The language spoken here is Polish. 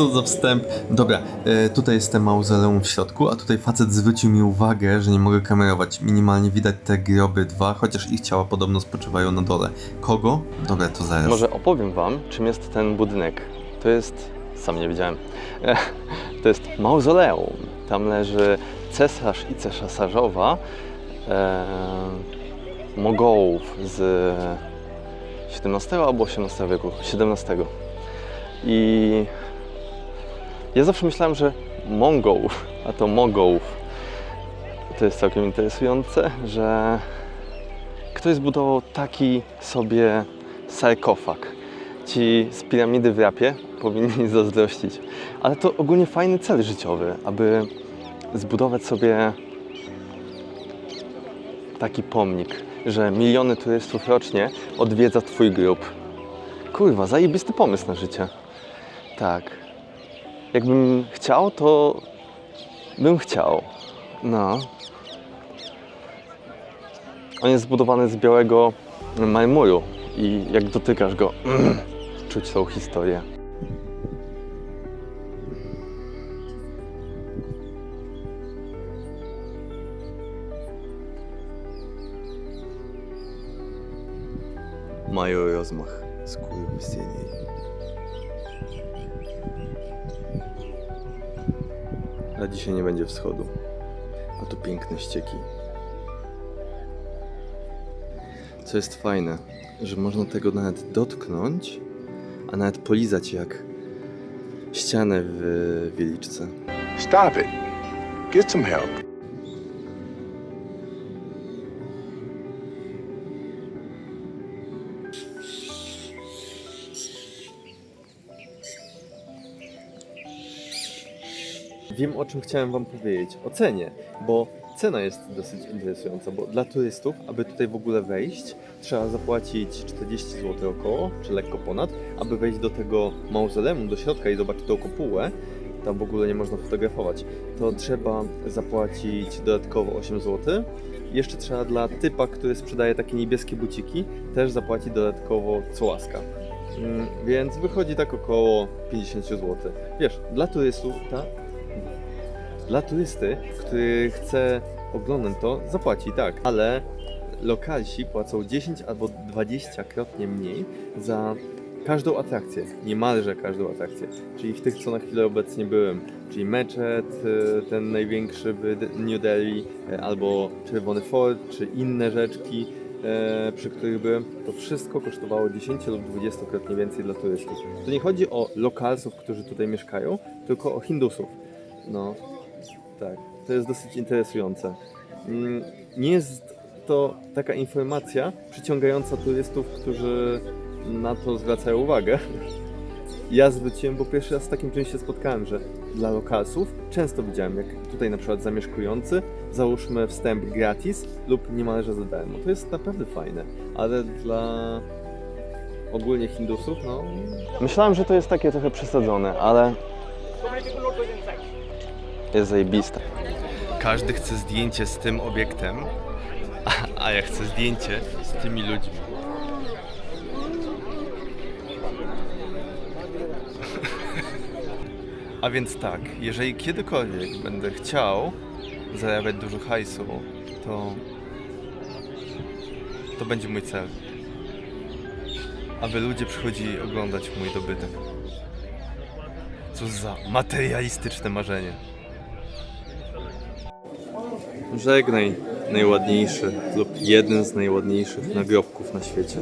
Co za wstęp. Dobra, e, tutaj jest ten mauzoleum w środku, a tutaj facet zwrócił mi uwagę, że nie mogę kamerować. Minimalnie widać te groby dwa, chociaż ich ciała podobno spoczywają na dole. Kogo? Dobra, to zaraz. Może opowiem Wam, czym jest ten budynek. To jest, sam nie wiedziałem, to jest mauzoleum. Tam leży cesarz i cesarzowa e, Mogołów z XVII albo XVIII wieku, XVII. I ja zawsze myślałem, że Mongołów, a to Mogołów. To jest całkiem interesujące, że ktoś zbudował taki sobie sarkofag. Ci z piramidy w rapie powinni zazdrościć. Ale to ogólnie fajny cel życiowy, aby zbudować sobie taki pomnik, że miliony turystów rocznie odwiedza Twój grób. Kurwa, zajebisty pomysł na życie. Tak. Jakbym chciał, to bym chciał. No. On jest zbudowany z białego marmuru i jak dotykasz go, czuć tą historię. Mają rozmach skurwysyni. A dzisiaj nie będzie wschodu. A tu piękne ścieki. Co jest fajne, że można tego nawet dotknąć, a nawet polizać jak ścianę w wieliczce. Stop it. Get some help. Wiem o czym chciałem wam powiedzieć. O cenie, bo cena jest dosyć interesująca, bo dla turystów, aby tutaj w ogóle wejść, trzeba zapłacić 40 zł około, czy lekko ponad, aby wejść do tego mauzoleum, do środka i zobaczyć tą kopułę. Tam w ogóle nie można fotografować. To trzeba zapłacić dodatkowo 8 zł. Jeszcze trzeba dla typa, który sprzedaje takie niebieskie buciki, też zapłacić dodatkowo co łaska. Mm, Więc wychodzi tak około 50 zł. Wiesz, dla turystów ta dla turysty, który chce oglądać to, zapłaci tak, ale lokalsi płacą 10 albo 20-krotnie mniej za każdą atrakcję, niemalże każdą atrakcję. Czyli w tych, co na chwilę obecnie byłem, czyli meczet, y, ten największy w New Delhi, y, albo Czerwony Fort, czy inne rzeczki, e, przy których byłem, to wszystko kosztowało 10 lub 20-krotnie więcej dla turystów. To nie chodzi o lokalsów, którzy tutaj mieszkają, tylko o Hindusów. No, tak, to jest dosyć interesujące. Mm, Nie jest to taka informacja przyciągająca turystów, którzy na to zwracają uwagę. Ja zwróciłem, bo pierwszy raz z takim czymś się spotkałem, że dla lokalsów często widziałem, jak tutaj na przykład zamieszkujący, załóżmy wstęp gratis lub niemalże za darmo. To jest naprawdę fajne, ale dla ogólnie Hindusów, no Myślałem, że to jest takie trochę przesadzone, ale jest zajebiste. Każdy chce zdjęcie z tym obiektem, a, a ja chcę zdjęcie z tymi ludźmi. A więc tak, jeżeli kiedykolwiek będę chciał zarabiać dużo hajsu, to to będzie mój cel. Aby ludzie przychodzili oglądać mój dobytek. Co za materialistyczne marzenie. Żegnaj, najładniejszy lub jeden z najładniejszych nagrobków na świecie.